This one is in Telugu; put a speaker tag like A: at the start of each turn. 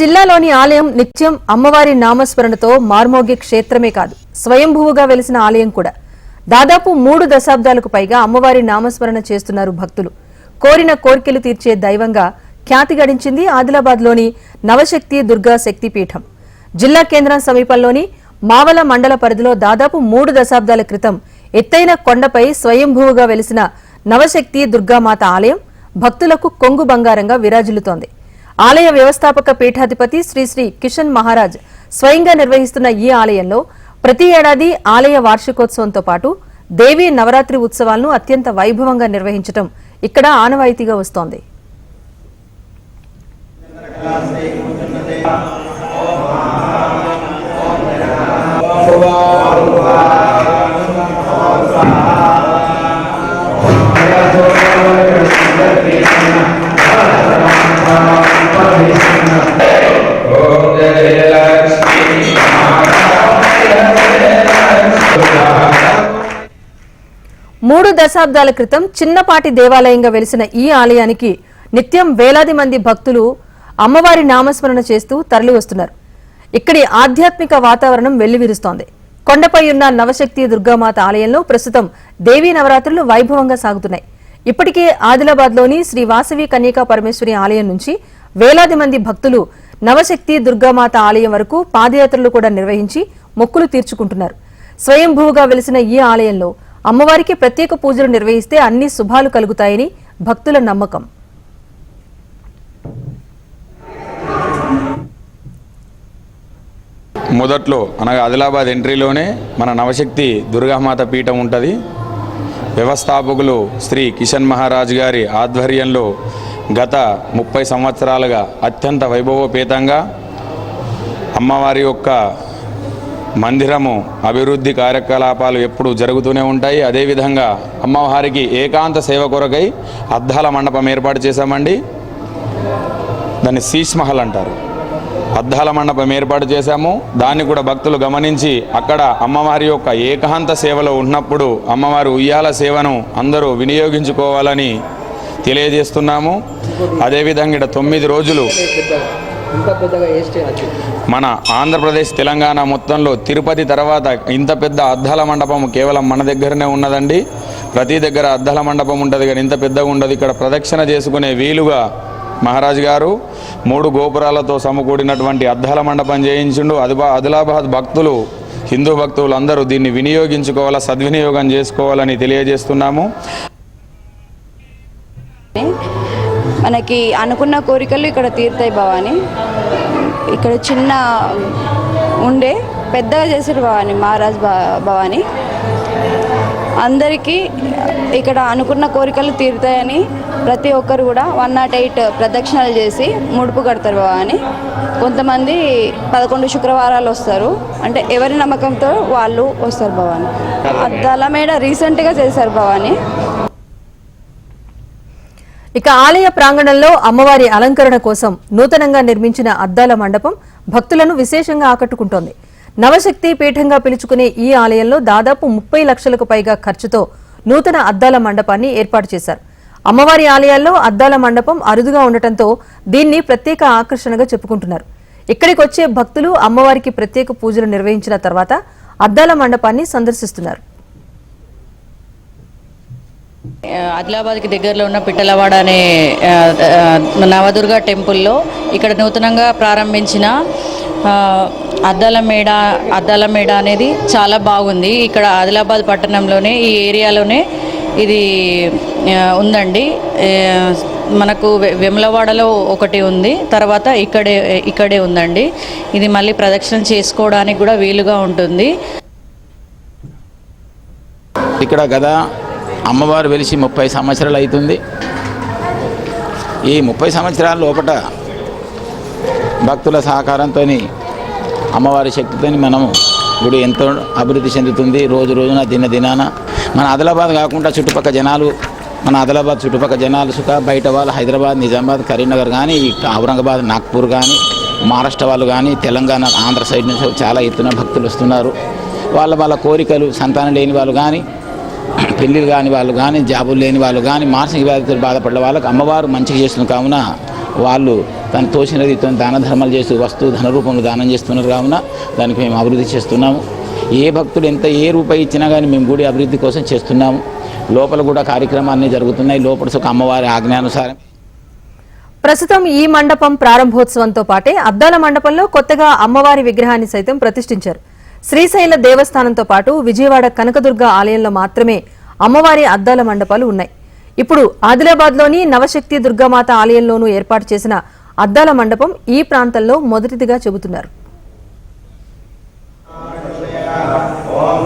A: జిల్లాలోని ఆలయం నిత్యం అమ్మవారి నామస్మరణతో మార్మోగి క్షేత్రమే కాదు స్వయంభువుగా వెలిసిన ఆలయం కూడా. దాదాపు మూడు దశాబ్దాలకు పైగా అమ్మవారి నామస్మరణ చేస్తున్నారు భక్తులు. కోరిన కోర్కెలు తీర్చే దైవంగా ఖ్యాతి గడించింది ఆదిలాబాద్లోని నవశక్తి దుర్గా శక్తిపీఠం. జిల్లా కేంద్రం సమీపంలోని మావల మండల పరిధిలో దాదాపు మూడు దశాబ్దాల క్రితం ఎత్తైన కొండపై స్వయంభువుగా వెలిసిన నవశక్తి దుర్గామాత ఆలయం భక్తులకు కొంగు బంగారంగా విరాజిల్లుతోంది. ఆలయ వ్యవస్థాపక పీఠాధిపతి శ్రీ శ్రీ కిషన్ మహారాజ్ స్వయంగా నిర్వహిస్తున్న ఈ ఆలయంలో ప్రతి ఏడాది ఆలయ వార్షికోత్సవంతో పాటు దేవీ నవరాత్రి ఉత్సవాలను అత్యంత వైభవంగా నిర్వహించడం ఇక్కడ ఆనవాయితీగా వస్తోంది.
B: ఓం
A: మూడు దశాబ్దాల క్రితం చిన్నపాటి దేవాలయంగా వెలిసిన ఈ ఆలయానికి నిత్యం వేలాది మంది భక్తులు అమ్మవారి నామస్మరణ చేస్తూ తరలి వస్తున్నారు. ఇక్కడి ఆధ్యాత్మిక వాతావరణం వెల్లివిరుస్తోంది. కొండపై ఉన్న నవశక్తి దుర్గామాత ఆలయంలో ప్రస్తుతం దేవీ నవరాత్రులు వైభవంగా సాగుతున్నాయి. ఇప్పటికే ఆదిలాబాద్లోని శ్రీ వాసవి కన్యకా పరమేశ్వరి ఆలయం నుంచి వేలాది మంది భక్తులు నవశక్తి దుర్గామాత ఆలయం వరకు పాదయాత్రలు కూడా నిర్వహించి మొక్కులు తీర్చుకుంటున్నారు. స్వయంభూగా వెలిసిన ఈ ఆలయంలో అమ్మవారికి ప్రత్యేక పూజలు నిర్వహిస్తే అన్ని శుభాలు కలుగుతాయని భక్తుల నమ్మకం.
B: మొదట్లో అనగా ఆదిలాబాద్ ఎంట్రీలోనే మన నవశక్తి దుర్గామాత పీఠం ఉంటుంది. వ్యవస్థాపకులు శ్రీ కిషన్ మహారాజ్ గారి ఆధ్వర్యంలో గత ముప్పై సంవత్సరాలుగా అత్యంత వైభవోపేతంగా అమ్మవారి యొక్క మందిరము అభివృద్ధి కార్యకలాపాలు ఎప్పుడు జరుగుతూనే ఉంటాయి. అదేవిధంగా అమ్మవారికి ఏకాంత సేవ కొరకై అద్దాల మండపం ఏర్పాటు చేశామండి. దాన్ని శీష్ మహల్ అంటారు. అద్దాల మండపం ఏర్పాటు చేశాము. దాన్ని కూడా భక్తులు గమనించి అక్కడ అమ్మవారి యొక్క ఏకాంత సేవలో ఉన్నప్పుడు అమ్మవారి ఉయ్యాల సేవను అందరూ వినియోగించుకోవాలని తెలియజేస్తున్నాము. అదేవిధంగా ఇక్కడ తొమ్మిది రోజులు మన ఆంధ్రప్రదేశ్ తెలంగాణ మొత్తంలో తిరుపతి తర్వాత ఇంత పెద్ద అద్దాల మండపం కేవలం మన దగ్గరనే ఉన్నదండి. ప్రతి దగ్గర అద్దాల మండపం ఉంటుంది కానీ ఇంత పెద్దగా ఉండదు. ఇక్కడ ప్రదక్షిణ చేసుకునే వీలుగా మహారాజ్ గారు మూడు గోపురాలతో సమకూడినటువంటి అద్దాల మండపం చేయించుండు. అదిబా ఆదిలాబాద్ భక్తులు హిందూ భక్తులు అందరూ దీన్ని వినియోగించుకోవాలా సద్వినియోగం చేసుకోవాలని తెలియజేస్తున్నాము.
C: మనకి అనుకున్న కోరికలు ఇక్కడ తీరుతాయి భవాని. ఇక్కడ చిన్న ఉండే పెద్దగా చేశారు భవాని మహారాజ్ భవాని. అందరికీ ఇక్కడ అనుకున్న కోరికలు తీరుతాయని ప్రతి ఒక్కరు కూడా వన్ నాట్ ఎయిట్ ప్రదక్షిణలు చేసి ముడుపు కడతారు భవాని. కొంతమంది పదకొండు శుక్రవారాలు వస్తారు. అంటే ఎవరి నమ్మకంతో వాళ్ళు వస్తారు భవాని. అద్దాల మేడ రీసెంట్గా చేశారు భవాని.
A: ఇక ఆలయ ప్రాంగణంలో అమ్మవారి అలంకరణ కోసం నూతనంగా నిర్మించిన అద్దాల మండపం భక్తులను విశేషంగా ఆకట్టుకుంటోంది. నవశక్తి పీఠంగా పిలుచుకునే ఈ ఆలయంలో దాదాపు ముప్పై లక్షలకు పైగా ఖర్చుతో నూతన అద్దాల మండపాన్ని ఏర్పాటు చేశారు. అమ్మవారి ఆలయాల్లో అద్దాల మండపం అరుదుగా ఉండటంతో దీన్ని ప్రత్యేక ఆకర్షణగా చెప్పుకుంటున్నారు. ఇక్కడికి వచ్చే భక్తులు అమ్మవారికి ప్రత్యేక పూజలు నిర్వహించిన తర్వాత అద్దాల మండపాన్ని సందర్శిస్తున్నారు.
D: ఆదిలాబాద్కి దగ్గరలో ఉన్న పిట్టలవాడ అనే నవదుర్గ టెంపుల్లో ఇక్కడ నూతనంగా ప్రారంభించిన అద్దాల మేడ అద్దాల మేడ అనేది చాలా బాగుంది. ఇక్కడ ఆదిలాబాద్ పట్టణంలోనే ఈ ఏరియాలోనే ఇది ఉందండి. మనకు వె- వెములవాడలో ఒకటి ఉంది. తర్వాత ఇక్కడే ఇక్కడే ఉందండి. ఇది మళ్ళీ ప్రదక్షిణ చేసుకోవడానికి కూడా వీలుగా ఉంటుంది.
E: ఇక్కడ గదా అమ్మవారు వెలిసి ముప్పై సంవత్సరాలు అవుతుంది. ఈ ముప్పై సంవత్సరాల లోపట భక్తుల సహకారంతో అమ్మవారి శక్తితో మనము గుడి ఎంతో అభివృద్ధి చెందుతుంది. రోజు రోజున దిన దినాన మన ఆదిలాబాద్ కాకుండా చుట్టుపక్కల జనాలు మన ఆదిలాబాద్ చుట్టుపక్కల జనాలు సుఖ బయట వాళ్ళు హైదరాబాద్ నిజామాబాద్ కరీంనగర్ కానీ ఔరంగాబాద్ నాగ్పూర్ కానీ మహారాష్ట్ర వాళ్ళు కానీ తెలంగాణ ఆంధ్ర సైడ్ నుంచి చాలా ఎత్తున భక్తులు వస్తున్నారు. వాళ్ళ వాళ్ళ కోరికలు సంతానం లేని వాళ్ళు కానీ పెళ్ళిళ్ళు కాని వాళ్ళు కానీ జాబులు లేని వాళ్ళు కానీ మానసిక వ్యాధితో బాధపడ్డ వాళ్ళకి అమ్మవారు మంచిగా చేస్తుంది కావున వాళ్ళు తను తోచినది రీతితో దాన ధర్మాలు చేస్తూ వస్తువు ధన రూపంలో దానం చేస్తున్నారు. కావున దానికి మేము అభివృద్ధి చేస్తున్నాము. ఏ భక్తుడు ఎంత ఏ రూపాయి ఇచ్చినా కానీ మేము గుడి అభివృద్ధి కోసం చేస్తున్నాము. లోపల కూడా కార్యక్రమాన్ని జరుగుతున్నాయి. లోపల ఒక అమ్మవారి ఆజ్ఞానుసారం.
A: ప్రస్తుతం ఈ మండపం ప్రారంభోత్సవంతో పాటే అద్దాల మండపంలో కొత్తగా అమ్మవారి విగ్రహాన్ని సైతం ప్రతిష్ఠించారు. శ్రీశైల దేవస్థానంతో పాటు విజయవాడ కనకదుర్గ ఆలయంలో మాత్రమే అమ్మవారి అద్దాల మండపాలు ఉన్నాయి. ఇప్పుడు ఆదిలాబాద్లోని నవశక్తి దుర్గామాత ఆలయంలోనూ ఏర్పాటు చేసిన అద్దాల మండపం ఈ ప్రాంతంలో మొదటిదిగా చెబుతున్నారు.
F: ఓం